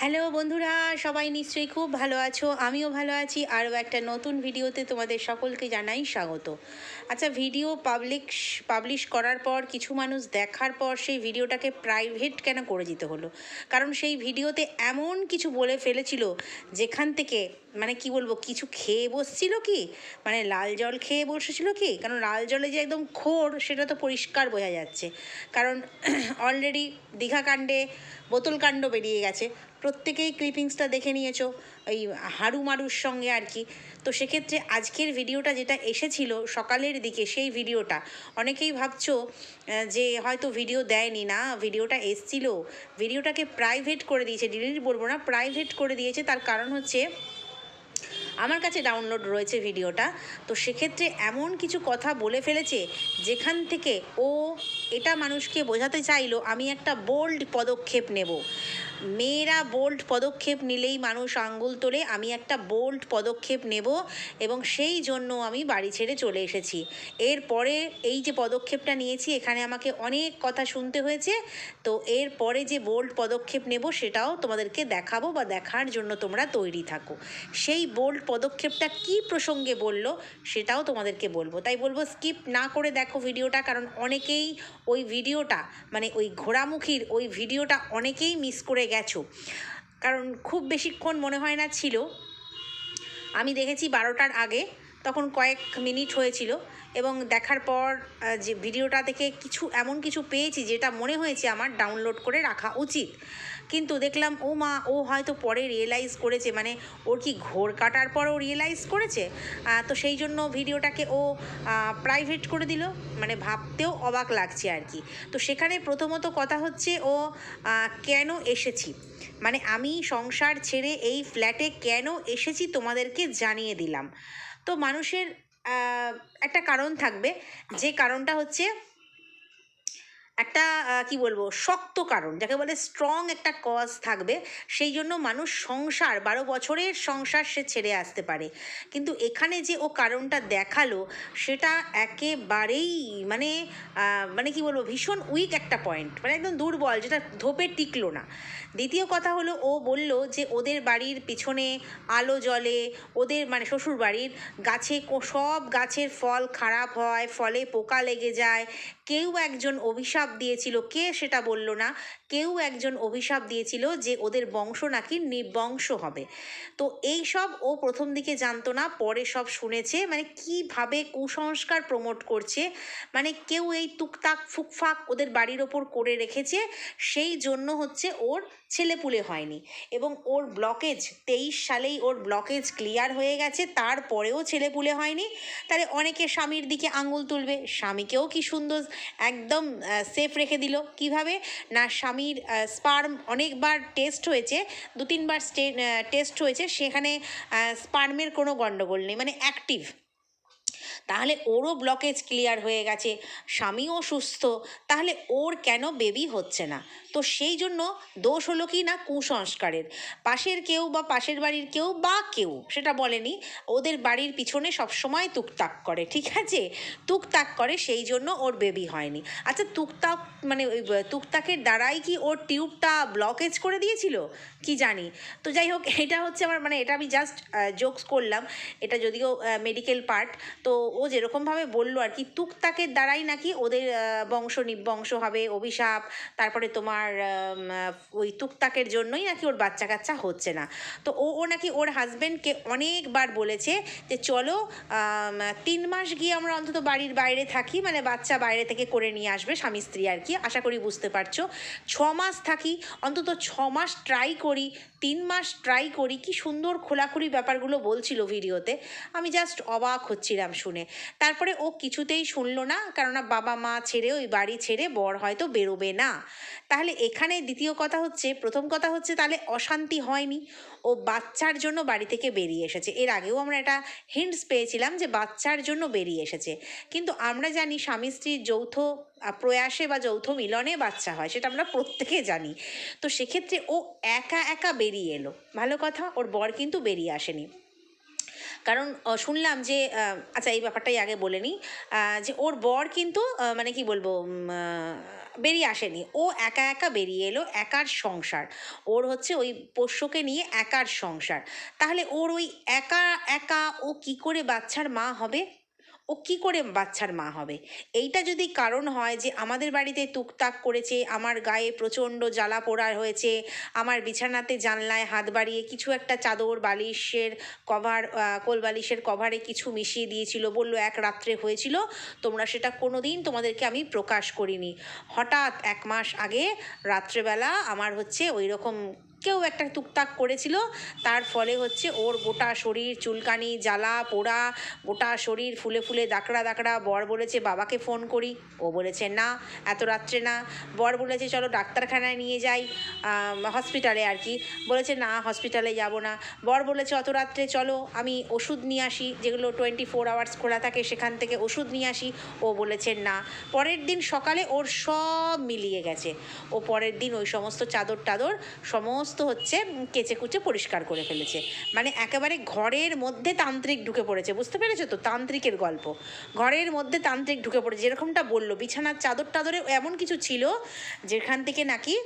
Hello বন্ধুরা, সবাই নিশ্চয়ই খুব ভালো আছো, আমিও ভালো আছি, আরও একটা নতুন ভিডিওতে তোমাদের সকলকে জানাই স্বাগত। আচ্ছা ভিডিও পাবলিক পাবলিশ করার পর, কিছু মানুষ দেখার পর সেই ভিডিওটাকে প্রাইভেট কেন করে দিতে হলো? কারণ সেই ভিডিওতে এমন কিছু বলে ফেলেছিল, যেখান থেকে মানে কি বলব, কিছু খেয়ে বসছিল কি? মানে লাল জল খেয়ে বসেছিল কি? কারণ লাল জলে যে একদম খোর, সেটা তো পরিষ্কার বোঝা যাচ্ছে। কারণ অলরেডি দীঘাকাণ্ডে বোতল কাণ্ড বেরিয়ে গেছে। প্রত্যেকেই ক্লিপিংসটা দেখে নিয়েছো ওই হাড়ু মারুর সঙ্গে আর কি। তো সেক্ষেত্রে আজকের ভিডিওটা যেটা এসেছিল, সকালের দিকে সেই ভিডিওটা অনেকেই ভাবছ যে হয়তো ভিডিও দেয়নি, না ভিডিওটা এসছিল। ভিডিওটাকে প্রাইভেট করে দিয়েছে ডিলিট বলব না প্রাইভেট করে দিয়েছে, তার কারণ হচ্ছে, আমার কাছে ডাউনলোড রয়েছে ভিডিওটা তো সেক্ষেত্রে এমন কিছু কথা বলে ফেলেছে, যেখান থেকে ও এটা মানুষকে বোঝাতে চাইলো, আমি একটা বোল্ড পদক্ষেপ নেব। মেয়েরা বোল্ড পদক্ষেপ নিলেই মানুষ আঙ্গুল তোলে, আমি একটা বোল্ড পদক্ষেপ নেব এবং সেই জন্য আমি বাড়ি ছেড়ে চলে এসেছি। এরপরে এই যে পদক্ষেপটা নিয়েছি, এখানে আমাকে অনেক কথা শুনতে হয়েছে, তো এর পরে যে বোল্ড পদক্ষেপ নেব সেটাও তোমাদেরকে দেখাবো বা দেখার জন্য তোমরা তৈরি থাকো। সেই বোল্ড পদক্ষেপটা কি প্রসঙ্গে বলল, সেটাও তোমাদেরকে বলব। তাই বলব স্কিপ না করে দেখো ভিডিওটা কারণ অনেকেই ওই ভিডিওটা মানে ওই ঘোড়ামুখীর ওই ভিডিওটা অনেকেই মিস করে গেছো। কারণ খুব বেশিক্ষণ মনে হয় না ছিল। আমি দেখেছি বারোটার আগে, তখন কয়েক মিনিট হয়েছিল এবং দেখার পর যে ভিডিওটা থেকে কিছু, এমন কিছু পেয়েছি যেটা মনে হয়েছে আমার ডাউনলোড করে রাখা উচিত। কিন্তু দেখলাম, ও মা, ও হয়তো পরে রিয়েলাইজ করেছে মানে ওর কি ঘোর কাটার পর ও রিয়েলাইজ করেছে? তো সেই জন্য ভিডিওটাকে ও প্রাইভেট করে দিল মানে ভাবতেও অবাক লাগছে আর কি। তো সেখানে প্রথমত কথা হচ্ছে, ও কেন এসেছি? মানে আমি সংসার ছেড়ে এই ফ্ল্যাটে কেন এসেছি তোমাদেরকে জানিয়ে দিলাম। তো মানুষের একটা কারণ থাকবে, যে কারণটা হচ্ছে একটা কি বলব, শক্ত কারণ, যাকে বলে স্ট্রং একটা কজ থাকবে, সেই জন্য মানুষ সংসার, বারো বছরের সংসার সে ছেড়ে আসতে পারে। কিন্তু এখানে যে ও কারণটা দেখাল, সেটা একেবারেই মানে মানে কি বলব, ভীষণ উইক একটা পয়েন্ট মানে একদম দুর্বল, যেটা ধোপে টিকলো না। দ্বিতীয় কথা হলো, ও বলল যে ওদের বাড়ির পিছনে আলো জ্বলে, ওদের মানে শ্বশুর বাড়ির গাছে সব গাছের ফল খারাপ হয়, ফলে পোকা লেগে যায়, কেউ একজন অভিশাপ দিয়েছিল। কে সেটা বলল না। কেউ একজন অভিশাপ দিয়েছিল যে ওদের বংশ নাকি নিবংশ হবে। তো এই সব ও প্রথম দিকে জানতো না, পরে সব শুনেছে। মানে কীভাবে কুসংস্কার প্রমোট করছে। মানে কেউ এই টুকটাক ফুকফাক ওদের বাড়ির ওপর করে রেখেছে। সেই জন্য হচ্ছে ওর ছেলেপুলে হয়নি। এবং ওর ব্লকেজ তেইশ সালেই ওর ব্লকেজ ক্লিয়ার হয়ে গেছে, তারপরেও ছেলেপুলে হয়নি। তাহলে অনেকে স্বামীর দিকে আঙুল তুলবে, স্বামীকেও কি সুন্দর একদম সেফ রেখে দিল? কীভাবে? না, স্বামীর স্পার্ম অনেকবার টেস্ট হয়েছে দু তিনবার টেস্ট হয়েছে, সেখানে স্পার্মের কোনো গণ্ডগোল নেই মানে অ্যাক্টিভ তাহলে ওরও ব্লকেজ ক্লিয়ার হয়ে গেছে। স্বামীও সুস্থ, তাহলে ওর কেন বেবি হচ্ছে না? তো সেই জন্য দোষ হলো কি না কুসংস্কারের? পাশের কেউ বা পাশের বাড়ির কেউ বা কেউ, সেটা বলেনি, ওদের বাড়ির পিছনে সবসময় তুকতাক করে, ঠিক আছে? তুকতাক করে, সেই জন্য ওর বেবি হয়নি। আচ্ছা তুকতাক মানে তুকতাকের দ্বারাই কি ওর টিউবটা ব্লকেজ করে দিয়েছিল? কি জানি। তো যাই হোক, এটা হচ্ছে আমার মানে এটা আমি জাস্ট জোকস করলাম। এটা যদিও মেডিকেল পার্ট তো ও যেরকমভাবে বলল আর কি তুকতাকের দ্বারাই নাকি ওদের বংশ নিবংশ হবে, অভিশাপ, তারপরে তোমার ওই তুকতাকের জন্যই নাকি ওর বাচ্চা কাচ্চা হচ্ছে না। তো ও ও নাকি ওর হাজব্যান্ডকে অনেকবার বলেছে যে চলো তিন মাস গিয়ে আমরা অন্তত বাড়ির বাইরে থাকি মানে বাচ্চা বাইরে থেকে করে নিয়ে আসবে স্বামী স্ত্রী আর কি, আশা করি বুঝতে পারছ। ছ মাস থাকি, অন্তত ছ মাস ট্রাই করি, তিন মাস ট্রাই করি, কি সুন্দর খোলাখুলি ব্যাপারগুলো বলছিল ভিডিওতে। আমি জাস্ট অবাক হচ্ছিলাম শুনে। তারপরে ও কিছুতেই শুনলো না, কেননা বাবা মা ছেড়ে, ওই বাড়ি ছেড়ে বর হয়তো বেরোবে না। তাহলে এখানে দ্বিতীয় কথা হচ্ছে, প্রথম কথা হচ্ছে তাহলে অশান্তি হয়নি। ও বাচ্চার জন্য বাড়ি থেকে বেরিয়ে এসেছে। এর আগেও আমরা একটা হিন্টস পেয়েছিলাম যে বাচ্চার জন্য বেরিয়ে এসেছে। কিন্তু আমরা জানি স্বামী স্ত্রীর যৌথ প্রয়াসে বা যৌথ মিলনে বাচ্চা হয়, সেটা আমরা প্রত্যেকে জানি। তো সেক্ষেত্রে ও একা একা বেরিয়ে এলো। ভালো কথা, ওর বর কিন্তু বেরিয়ে আসেনি। কারণ শুনলাম যে আচ্ছা এই ব্যাপারটাই আগে বলে নিই যে ওর বর কিন্তু মানে কি বলব বেরিয়ে আসেনি। ও একা একা বেরিয়ে এলো একার সংসার। ওর হচ্ছে ওই পোষ্যকে নিয়ে একার সংসার। তাহলে ওর ওই একা একা ও কি করে বাচ্চার মা হবে? ও কি করে বাচ্চার মা হবে? এইটা যদি কারণ হয় যে আমাদের বাড়িতে টুকটাক করেছে, আমার গায়ে প্রচণ্ড জ্বালা পোড়া হয়েছে, আমার বিছানাতে জানলায় হাত বাড়িয়ে কিছু একটা চাদর, বালিশের কভার কোল বালিশের কভারে কিছু মিশিয়ে দিয়েছিল, বলল, এক রাত্রে হয়েছিল, তোমরা সেটা কোনো দিন তোমাদেরকে আমি প্রকাশ করিনি। হঠাৎ এক মাস আগে রাত্রেবেলা আমার হচ্ছে ওই রকম কেউ একটা টুকটাক করেছিল। তার ফলে হচ্ছে ওর গোটা শরীর, চুলকানি, জ্বালা, পোড়া, গোটা শরীর ফুলে ফুলে, দাকড়া দাকড়া। বর বলেছে, বাবাকে ফোন করি। ও বলেছে, না, এত রাত্রে না। বর বলেছে, চলো ডাক্তারখানায় নিয়ে যাই হসপিটালে আর কি। বলেছে, না, হসপিটালে যাব না। বর বলেছে, অত রাত্রে চলো, আমি ওষুধ নিয়ে আসি, যেগুলো টোয়েন্টি ফোর আওয়ার্স খোলা থাকে সেখান থেকে ওষুধ নিয়ে আসি। ও বলেছে, না। পরের দিন সকালে ওর সব মিলিয়ে গেছে। ও পরের দিন ওই সমস্ত চাদর টাদর সমস্ত হচ্ছে কেচে কুচে পরিষ্কার করে ফেলেছে। মানে একেবারে ঘরের মধ্যে তান্ত্রিক ঢুকে পড়েছে, বুঝতে পেরেছ তো? তান্ত্রিকের গল্প। ঘরের মধ্যে তান্ত্রিক ঢুকে পড়েছে, যেরকমটা বলল, বিছানার চাদর টাদরে এমন কিছু ছিল, যেখান থেকে নাকি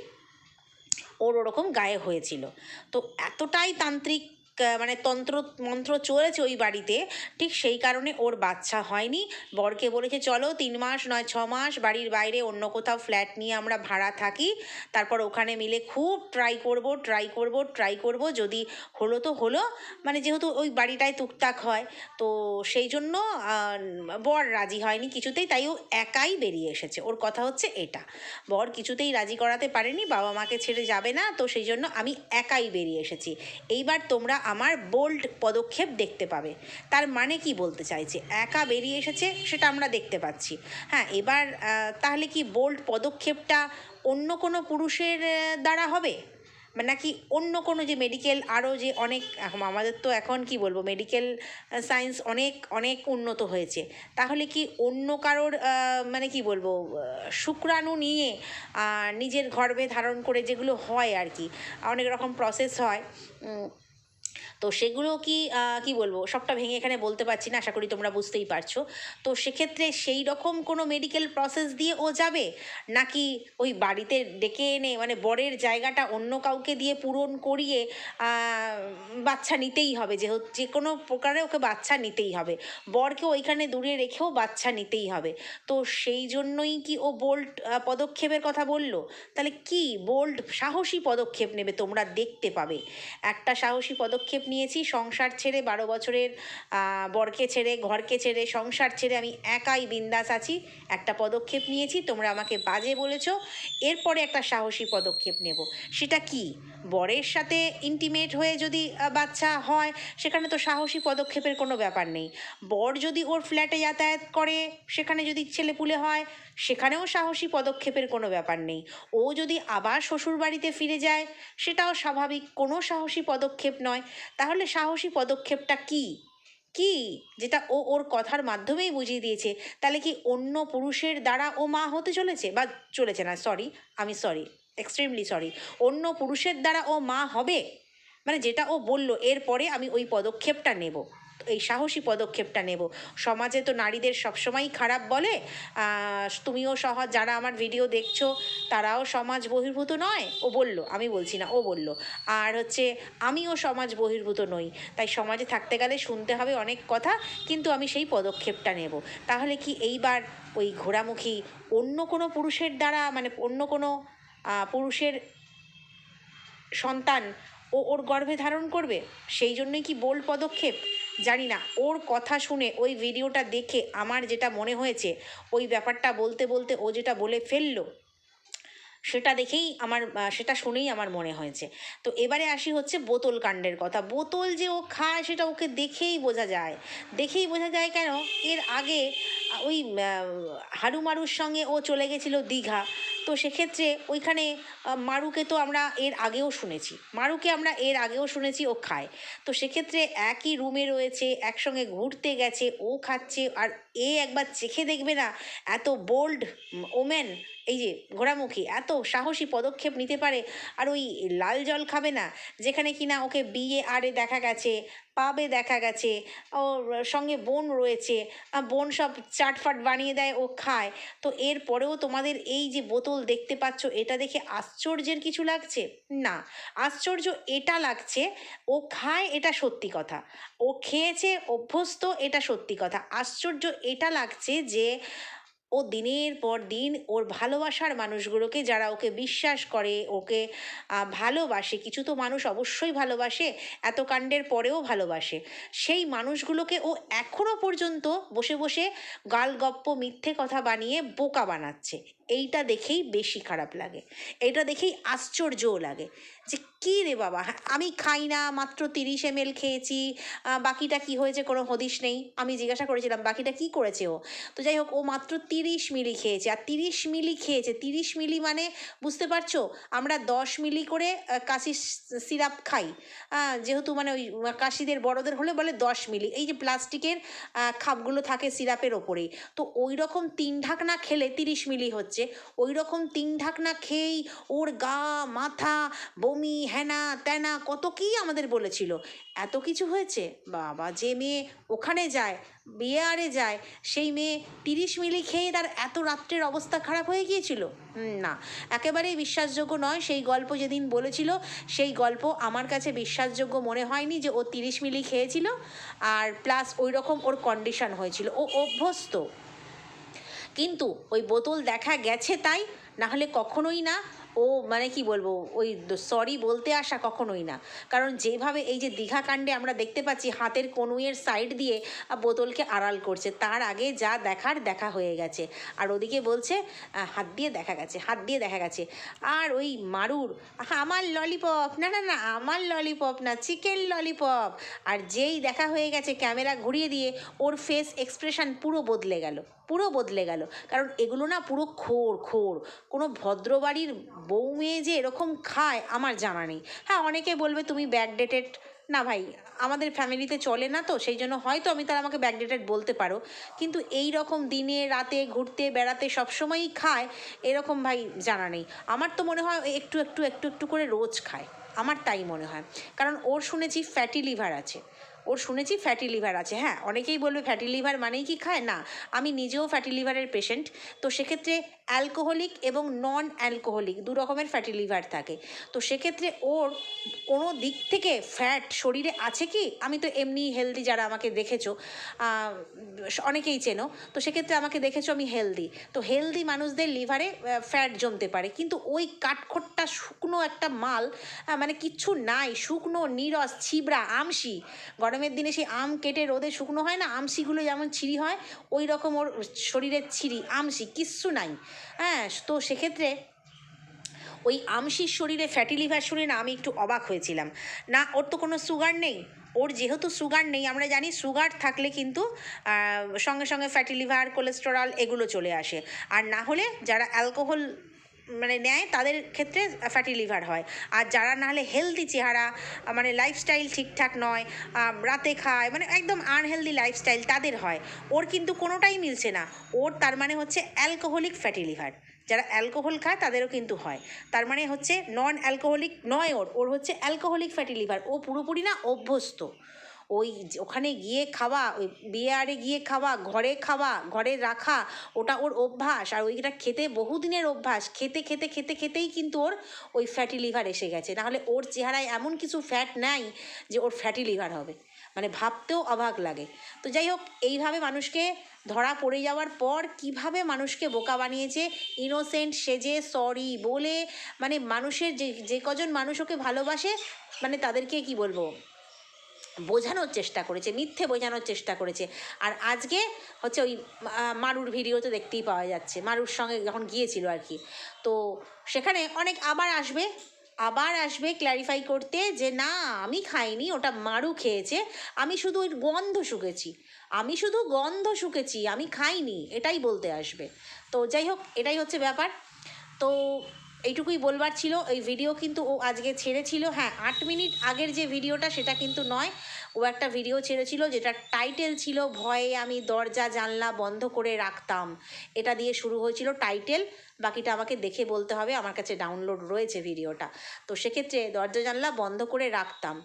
ওর ওরকম গায়ে হয়েছিল। তো এতটাই তান্ত্রিক মানে তন্ত্র, মন্ত্র চলেছে ওই বাড়িতে, ঠিক সেই কারণে ওর বাচ্চা হয়নি। বরকে বলেছে, চলো তিন মাস নয় ছ মাস বাড়ির বাইরে অন্য কোথাও ফ্ল্যাট নিয়ে আমরা ভাড়া থাকি। তারপর ওখানে মিলে খুব ট্রাই করব ট্রাই করব ট্রাই করব। যদি হলো তো হলো। মানে যেহেতু ওই বাড়িটায় টুকটাক হয়, তো সেই জন্য বর রাজি হয়নি কিছুতেই, তাই ও একাই বেরিয়ে এসেছে। ওর কথা হচ্ছে এটা। বর কিছুতেই রাজি করাতে পারেনি, বাবা মাকে ছেড়ে যাবে না, তো সেই জন্য আমি একাই বেরিয়ে এসেছি। এইবার তোমরা আমার বোল্ড পদক্ষেপ দেখতে পাবে। তার মানে কি বলতে চাইছে? একা বেরিয়ে এসেছে, সেটা আমরা দেখতে পাচ্ছি। হ্যাঁ এবার তাহলে কি বোল্ড পদক্ষেপটা অন্য কোনো পুরুষের দ্বারা হবে? নাকি অন্য কোনো যে মেডিকেল আরও যে অনেক আমাদের তো এখন কি বলব মেডিকেল সায়েন্স অনেক অনেক উন্নত হয়েছে। তাহলে কি অন্য কারোর মানে কি বলব শুক্রাণু নিয়ে নিজের গর্ভে ধারণ করে যেগুলো হয় আর কি, অনেক রকম প্রসেস হয় তো সেগুলো কি কি বলব, সবটা ভেঙে এখানে বলতে পারছি না, আশা করি তোমরা বুঝতেই পারছ। তো সেক্ষেত্রে সেই রকম কোনো মেডিকেল প্রসেস দিয়ে ও যাবে? নাকি ওই বাড়িতে ডেকে এনে মানে বরের জায়গাটা অন্য কাউকে দিয়ে পূরণ করিয়ে বাচ্চা নিতেই হবে? যে যে কোনো প্রকারে ওকে বাচ্চা নিতেই হবে। বরকে ওইখানে দূরে রেখেও বাচ্চা নিতেই হবে। তো সেই জন্যই কি ও বোল্ড পদক্ষেপের কথা বলল? তাহলে কি বোল্ড সাহসী পদক্ষেপ নেবে তোমরা দেখতে পাবে। একটা সাহসী পদক্ষেপ নিয়েছি, সংসার ছেড়ে বারো বছরের বরকে ছেড়ে, ঘরকে ছেড়ে, সংসার ছেড়ে আমি একাই বিন্দাস আছি। একটা পদক্ষেপ নিয়েছি, তোমরা আমাকে বাজে বলেছ, এরপরে একটা সাহসী পদক্ষেপ নেব। সেটা কি? বরের সাথে ইন্টিমেট হয়ে যদি বাচ্চা হয়, সেখানে তো সাহসী পদক্ষেপের কোনো ব্যাপার নেই। বর যদি ওর ফ্ল্যাটে যাতায়াত করে, সেখানে যদি ছেলেপুলে হয়, সেখানেও সাহসী পদক্ষেপের কোনো ব্যাপার নেই। ও যদি আবার শ্বশুর বাড়িতে ফিরে যায়, সেটাও স্বাভাবিক, কোনো সাহসী পদক্ষেপ নয়। তাহলে সাহসী পদক্ষেপটা কি? কি? যেটা ও ওর কথার মাধ্যমেই বুঝিয়ে দিয়েছে। তাহলে কি অন্য পুরুষের দ্বারা ও মা হতে চলেছে? বা চলেছে না সরি আমি সরি এক্সট্রিমলি সরি অন্য পুরুষের দ্বারা ও মা হবে? মানে যেটা ও বলল, এরপরে আমি ওই পদক্ষেপটা নেব। এই সাহসী পদক্ষেপটা নেব। সমাজে তো নারীদের সবসময়ই খারাপ বলে। তুমিও সহ যারা আমার ভিডিও দেখছ, তারাও সমাজ বহির্ভূত নয়। ও বলল, আমি বলছি না, ও বলল। আর হচ্ছে, আমিও সমাজ বহির্ভূত নই। তাই সমাজে থাকতে গেলে শুনতে হবে অনেক কথা, কিন্তু আমি সেই পদক্ষেপটা নেব। তাহলে কি এইবার ওই ঘোড়ামুখী অন্য কোনো পুরুষের দ্বারা মানে অন্য কোনো পুরুষের সন্তান ও ওর গর্ভে ধারণ করবে? সেই জন্যই কি বোল্ড পদক্ষেপ? জানি না, ওর কথা শুনে ওই ভিডিওটা দেখে আমার যেটা মনে হয়েছে, ওই ব্যাপারটা বলতে বলতে ও যেটা বলে ফেলল সেটা দেখেই আমার সেটা শুনেই আমার মনে হয়েছে। তো এবারে আসি হচ্ছে বোতল কাণ্ডের কথা। বোতল যে ও খায় সেটা ওকে দেখেই বোঝা যায়। দেখেই বোঝা যায় কেন? এর আগে ওই হারুমারুর সঙ্গে ও চলে গেছিল দীঘা। তো সেক্ষেত্রে ওইখানে মারুকে তো আমরা এর আগেও শুনেছি। মারুকে আমরা এর আগেও শুনেছি ও খায়। তো সেক্ষেত্রে একই রুমে রয়েছে, একসঙ্গে ঘুরতে গেছে, ও খাচ্ছে আর এ একবার চেখে দেখবে না এত বোল্ড ওমেন এই যে ঘোড়ামুখী, এত সাহসী পদক্ষেপ নিতে পারে আর ওই লাল জল খাবে না, যেখানে কিনা ওকে বিয়ে আরে দেখা গেছে, পাবে দেখা গেছে, ওর সঙ্গে বোন রয়েছে বোন সব চাটফাট বানিয়ে দেয়, ও খায়। তো এরপরেও তোমাদের এই যে বোতল দেখতে পাচ্ছ, এটা দেখে আশ্চর্যের কিছু লাগছে? না, আশ্চর্য এটা লাগছে, ও খায় এটা সত্যি কথা, ও খেয়েছে, অভ্যস্ত এটা সত্যি কথা, আশ্চর্য এটা লাগছে যে ও দিনের পর দিন ওর ভালোবাসার মানুষগুলোকে যারা ওকে বিশ্বাস করে, ওকে ভালোবাসে, কিছু তো মানুষ অবশ্যই ভালোবাসে, এত কাণ্ডের পরেও ভালোবাসে। সেই মানুষগুলোকে ও এখনও পর্যন্ত বসে বসে গালগপ্প, মিথ্যে কথা বানিয়ে বোকা বানাচ্ছে। এইটা দেখেই বেশি খারাপ লাগে। এইটা দেখেই আশ্চর্যও লাগে যে কী রে বাবা? হ্যাঁ, আমি খাই না মাত্র তিরিশ এম খেয়েছি বাকিটা কি হয়েছে কোনো হদিশ নেই। আমি জিজ্ঞাসা করেছিলাম বাকিটা কি করেছে ও? তো যাই হোক ও মাত্র তিরিশ মিলি খেয়েছে। আর তিরিশ মিলি খেয়েছে তিরিশ মিলি মানে বুঝতে পারছ? আমরা দশ মিলি করে কাশির সিরাপ খাই। যেহেতু মানে ওই কাশিদের বড়দের হলে বলে দশ মিলি। এই যে প্লাস্টিকের খাপগুলো থাকে সিরাপের ওপরেই। তো ওই রকম তিন ঢাক না খেলে তিরিশ মিলি হচ্ছে। ওই রকম তিন ঢাকনা খেয়েই ওর গা, মাথা, বমি হ্যানা ত্যানা কত কী আমাদের বলেছিল। এত কিছু হয়েছে? বাবা, যে মেয়ে ওখানে যায় বিয়ে আরে যায়, সেই মেয়ে তিরিশ মিলি খেয়ে তার এত রাত্রের অবস্থা খারাপ হয়ে গিয়েছিল? না। একেবারেই বিশ্বাসযোগ্য নয়, সেই গল্প যেদিন বলেছিল, সেই গল্প আমার কাছে বিশ্বাসযোগ্য মনে হয়নি যে ও তিরিশ মিলি খেয়েছিল, আর প্লাস ওই রকম ওর কন্ডিশন হয়েছিল। ও অভ্যস্ত। কিন্তু ওই বোতল দেখা গেছে তাই না হলে কখনোই না, ও মানে কি বলব, ওই সরি বলতে আসা কখনোই না। কারণ যেভাবে এই যে দীঘা কাণ্ডে আমরা দেখতে পাচ্ছি, হাতের কনুইয়ের সাইড দিয়ে বোতলকে আড়াল করছে, তার আগে যা দেখার দেখা হয়ে গেছে। আর ওদিকে বলছে হাত দিয়ে দেখা গেছে, হাত দিয়ে দেখা গেছে। আর ওই মারুর আমার ললিপপ না না না, আমার ললিপপ না চিকেন ললিপপ আর যেই দেখা হয়ে গেছে ক্যামেরা ঘুরিয়ে দিয়ে, ওর ফেস এক্সপ্রেশন পুরো বদলে গেল। পুরো বদলে গেল। কারণ এগুলো না পুরো খোর খোর। কোনো ভদ্রবাড়ির বউ মেয়ে যে এরকম খায়, আমার জানা নেই। হ্যাঁ অনেকে বলবে তুমি ব্যাকডেটেড না ভাই, আমাদের ফ্যামিলিতে চলে না তো, সেই জন্য হয়তো আমি তারা আমাকে ব্যাকডেটেড বলতে পারো। কিন্তু এই রকম দিনে, রাতে, ঘুরতে, বেড়াতে সবসময়ই খায়, এরকম ভাই জানা নেই। আমার তো মনে হয় একটু একটু একটু একটু করে রোজ খায়। আমার তাই মনে হয়। কারণ ওর শুনেছি ফ্যাটি লিভার আছে। ওর শুনেছি ফ্যাটি লিভার আছে। হ্যাঁ অনেকেই বলবে ফ্যাটি লিভার মানেই কি খায়? না, আমি নিজেও ফ্যাটি লিভারের পেশেন্ট তো সেক্ষেত্রে অ্যালকোহলিক এবং নন অ্যালকোহলিক দু রকমের ফ্যাটি লিভার থাকে। তো সেক্ষেত্রে ওর কোনো দিক থেকে ফ্যাট শরীরে আছে কি? আমি তো এমনি হেলদি যারা আমাকে দেখেছ অনেকেই চেনো। তো সেক্ষেত্রে আমাকে দেখেছ আমি হেলদি তো হেলদি মানুষদের লিভারে ফ্যাট জমতে পারে। কিন্তু ওই কাঠখোট্টা শুকনো একটা মাল মানে কিচ্ছু নাই। শুকনো, নিরস, ছিবড়া আমসি গরমের দিনে সেই আম কেটে রোদে শুকনো হয় না? আমসিগুলো যেমন ছিঁড়ি হয়, ওই রকম ওর শরীরের ছিঁড়ি আমসি কিচ্ছু নাই। হ্যাঁ তো সেক্ষেত্রে ওই আমশির শরীরে ফ্যাটি লিভার শরীরে না আমি একটু অবাক হয়েছিলাম। না, ওর তো কোনো সুগার নেই। ওর যেহেতু সুগার নেই, আমরা জানি সুগার থাকলে কিন্তু সঙ্গে সঙ্গে ফ্যাটি লিভার কোলেস্টেরল এগুলো চলে আসে। আর না হলে যারা অ্যালকোহল মানে নেয়, তাদের ক্ষেত্রে ফ্যাটি লিভার হয়। আর যারা না হলে হেলদি চেহারা মানে লাইফস্টাইল ঠিকঠাক নয় রাতে খায় মানে একদম আনহেলদি লাইফস্টাইল তাদের হয়। ওর কিন্তু কোনোটাই মিলছে না। ওর তার মানে হচ্ছে অ্যালকোহলিক ফ্যাটি লিভার যারা অ্যালকোহল খায়, তাদেরও কিন্তু হয়। তার মানে হচ্ছে নন অ্যালকোহলিক নয় ওর ওর হচ্ছে অ্যালকোহলিক ফ্যাটি লিভার ও পুরোপুরি না অভ্যস্ত। ওই ওখানে গিয়ে খাওয়া, ওই বিয়ে আরে গিয়ে খাওয়া, ঘরে খাওয়া, ঘরে রাখা, ওটা ওর অভ্যাস। আর ওইটা খেতে বহুদিনের অভ্যাস। খেতে খেতে খেতে, খেতেই কিন্তু ওর ওই ফ্যাটি লিভার এসে গেছে। নাহলে ওর চেহারায় এমন কিছু ফ্যাট নাই যে ওর ফ্যাটি লিভার হবে। মানে ভাবতেও অবাক লাগে। তো যাই হোক, এইভাবে মানুষকে ধরা পড়ে যাওয়ার পর কীভাবে মানুষকে বোকা বানিয়েছে ইনোসেন্ট সেজে সরি বলে মানে মানুষের যে যে কজন মানুষ ওকে ভালোবাসে মানে তাদেরকে কি বলব? বোঝানোর চেষ্টা করেছে, মিথ্যে বোঝানোর চেষ্টা করেছে। আর আজকে হচ্ছে ওই মারুর ভিডিও তো দেখতেই পাওয়া যাচ্ছে, মারুর সঙ্গে যখন গিয়েছিল আর কি। তো সেখানে অনেক আবার আসবে আবার আসবে ক্ল্যারিফাই করতে যে না, আমি খাইনি, ওটা মারু খেয়েছে, আমি শুধু ওই গন্ধ শুকেছি, আমি শুধু গন্ধ শুকেছি, আমি খাইনি, এটাই বলতে আসবে। তো যাই হোক, এটাই হচ্ছে ব্যাপার। তো এইটুকুই বলবার ছিল। এই ভিডিও কিন্তু ও আজকে ছেড়েছিল। হ্যাঁ আট মিনিট আগের যে ভিডিওটা সেটা কিন্তু নয়। ও একটা ভিডিও ছেড়েছিল যেটা টাইটেল ছিল, ভয়ে আমি দরজা, জানলা বন্ধ করে রাখতাম। এটা দিয়ে শুরু হয়েছিল টাইটেল বাকিটা আমাকে দেখে বলতে হবে। আমার কাছে ডাউনলোড রয়েছে ভিডিওটা তো সেক্ষেত্রে দরজা, জানলা বন্ধ করে রাখতাম।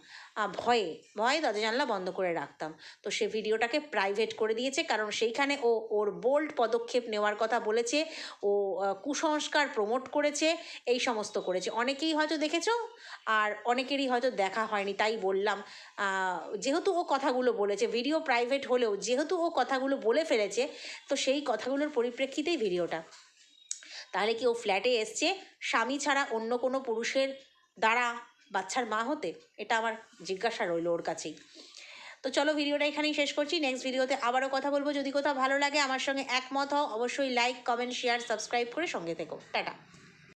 ভয়ে ভয়ে দরজা জানলা বন্ধ করে রাখতাম। তো সে ভিডিওটাকে প্রাইভেট করে দিয়েছে, কারণ সেইখানে ও, ওর বোল্ড পদক্ষেপ নেওয়ার কথা বলেছে, ও কুসংস্কার প্রমোট করেছে, এই সমস্ত করেছে। অনেকেই হয়তো দেখেছ, আর অনেকেরই হয়তো দেখা হয়নি, তাই বললাম। যেহেতু ও কথাগুলো বলেছে ভিডিও প্রাইভেট হলেও যেহেতু ও কথাগুলো বলে ফেলেছে, তো সেই কথাগুলোর পরিপ্রেক্ষিতেই ভিডিওটা। তাহলে কি ও ফ্ল্যাটে এসছে? স্বামী ছাড়া অন্য কোনো পুরুষের দ্বারা বাচ্চার মা হতে এটা আমার জিজ্ঞাসা রইল ওর কাছেই। তো চলো ভিডিওটা এখানেই শেষ করছি। নেক্সট ভিডিওতে আবারও কথা বলব। যদি কোথাও ভালো লাগে আমার সঙ্গে একমত হও, অবশ্যই লাইক কমেন্ট শেয়ার সাবস্ক্রাইব করে সঙ্গে থেকো। টাটা।